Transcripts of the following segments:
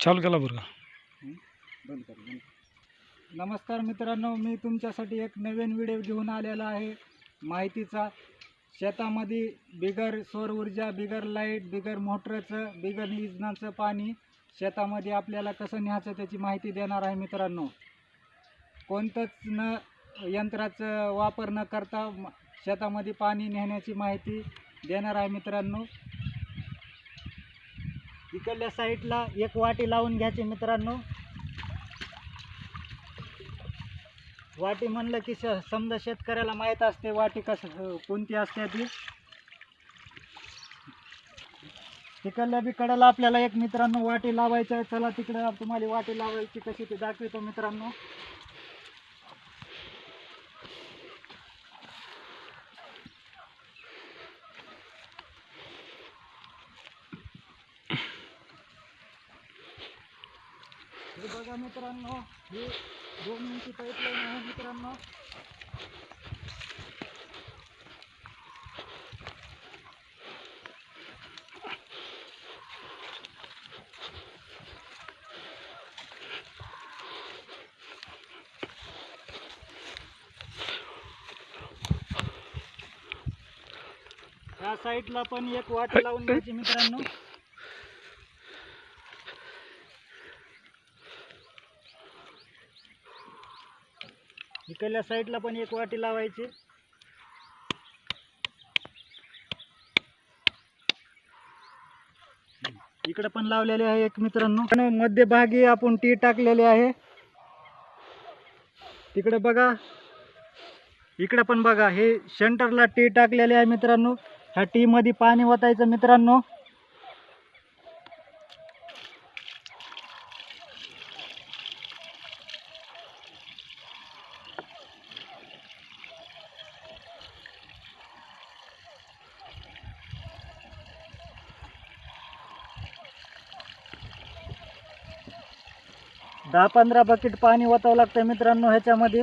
चालू केला बरं का? नमस्कार मित्रांनो मी तुमच्यासाठी एक नवीन व्हिडिओ घेऊन आलेला आहे. माहितीचा शेतामध्ये बिगर सौर ऊर्जा बिगर लाइट बिगर मोटरचं बिगर निजनाचं पाणी शेतामध्ये आपल्याला कसं न्यायचं त्याची माहिती देणार आहे मित्रांनो. कोणतंच न यंत्राचं वापर न करता शेतामध्ये पाणी नेण्याची माहिती देणार आहे मित्रांनो. इकडल्या साईडला एक वाटी लावून घ्यायची मित्रांनो. वाटी म्हणलं की श समजा शेतकऱ्याला माहीत असते वाटी कसं कोणती असते ती. तिकडल्या बी आपल्याला एक मित्रांनो वाटी लावायचं आहे. चला तिकडे तुम्हाला वाटी लावायची कशी ती दाखवितो मित्रांनो. हे बघा मित्रांनो हे दोन इंची पाईपलाईन आहे मित्रांनो. या साईडला पण एक वाट लावून घ्यायची मित्रांनो. इकडल्या साईडला पण एक वाटी लावायची. इकडे पण लावलेले आहे एक मित्रांनो. मध्यभागी आपण टी टाकलेली आहे. तिकडे बघा. इकडे पण बघा हे सेंटरला टी टाकलेले आहे मित्रांनो. ह्या टी मध्ये पाणी ओतायचं मित्रांनो. दहा पंधरा बकेट पाणी ओतावं लागतं मित्रांनो ह्याच्यामध्ये.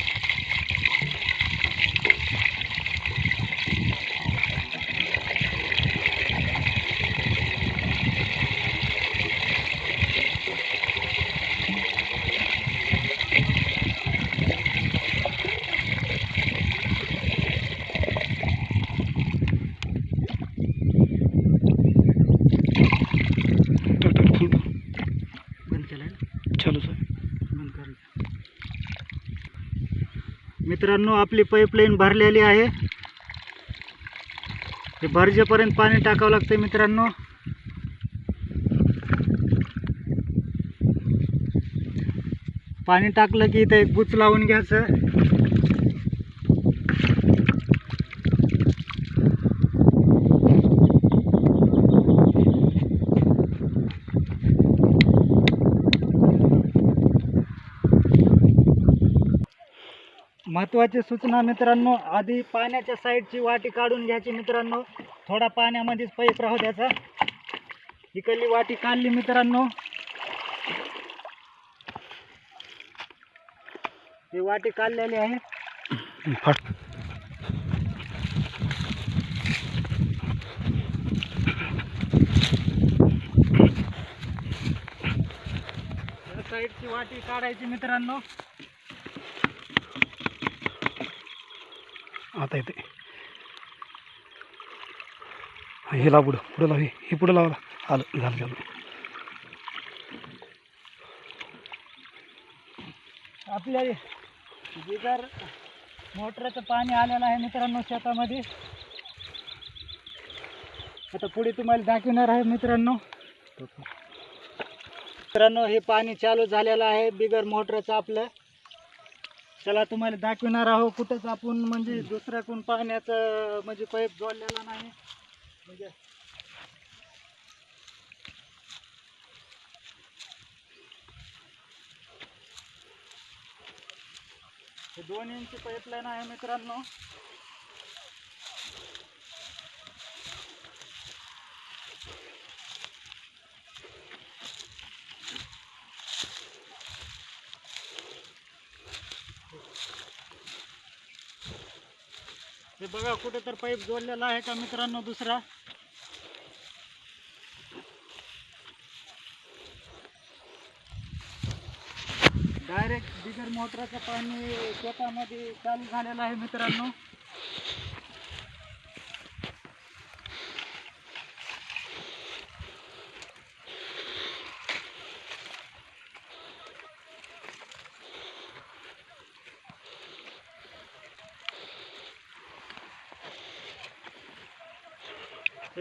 मित्रांनो आपली पाईपलाईन भरलेली आहे. हे भरजेपर्यंत पाणी टाकावं लागतं मित्रांनो. पाणी टाकलं की इथं एक बुच लावून घ्यायचं. महत्त्वाची सूचना मित्रांनो आधी पाण्याच्या साईडची वाटी काढून घ्यायची मित्रांनो. थोडा पाण्यामध्येच पैक राहू द्यायचा. इकडली वाटी काढली मित्रांनो. ही वाटी काढलेली आहे. साईडची वाटी काढायची मित्रांनो. आता येते. हे लाव पुढं. पुढं लाव हे पुढं लावा आलं झालं झालं. आपल्या बिगर मोटरचं पाणी आलेलं आहे मित्रांनो शेतामध्ये. आता पुढे तुम्हाला दाखवणार आहे मित्रांनो. मित्रांनो हे पाणी चालू झालेलं आहे. बिगर मोटरचं आपलं. चला तुम्हाला दाखवणार आहो कुठंच आपण म्हणजे दुसऱ्याकडून पाण्याचं म्हणजे पाईप जोडलेला नाही. म्हणजे दोन इंची पाईपलाईन आहे मित्रांनो. हे बघा कुठे तर पाईप जोडलेला आहे का मित्रांनो दुसरा? डायरेक्ट बिगर मोटराचं पाणी शेतामध्ये चालू झालेलं आहे मित्रांनो.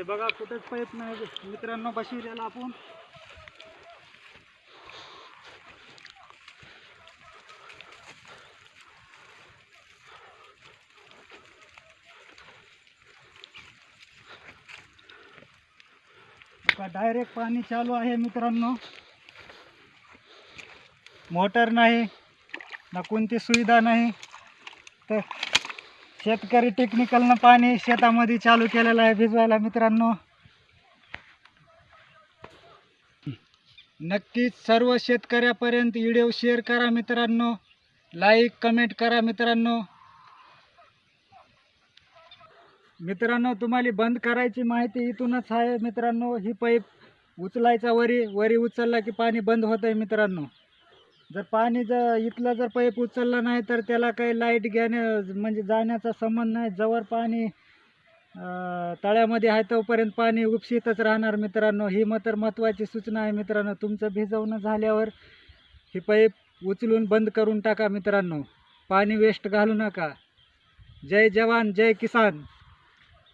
हे बघा कुठेच पाईप नाही. मित्रांनो बशिवलेला आपण. डायरेक्ट पाणी चालू आहे मित्रांनो. मोटर नाही ना कोणती सुविधा नाही. तर शेतकरी टेक्निकलनं पाणी शेतामध्ये चालू केलेलं आहे भिजवायला मित्रांनो. नक्कीच सर्व शेतकऱ्यापर्यंत व्हिडिओ शेअर करा मित्रांनो. लाईक कमेंट करा मित्रांनो. मित्रांनो तुम्हाला बंद करायची माहिती इथूनच आहे मित्रांनो. ही पाईप उचलायचा वरी वरी उचलला की पाणी बंद होत आहे मित्रांनो. जर पाणी जर इथलं जर पाईप उचलला नाही तर त्याला काही लाइट घेण्या म्हणजे जाण्याचा संबंध नाही. जवळ पाणी तळ्यामध्ये आहे तोपर्यंत पाणी उपसितच राहणार मित्रांनो. ही मात्र महत्त्वाची सूचना आहे मित्रांनो. तुमचं भिजवणं झाल्यावर ही पाईप उचलून बंद करून टाका मित्रांनो. पाणी वेस्ट घालू नका. जय जवान जय किसान.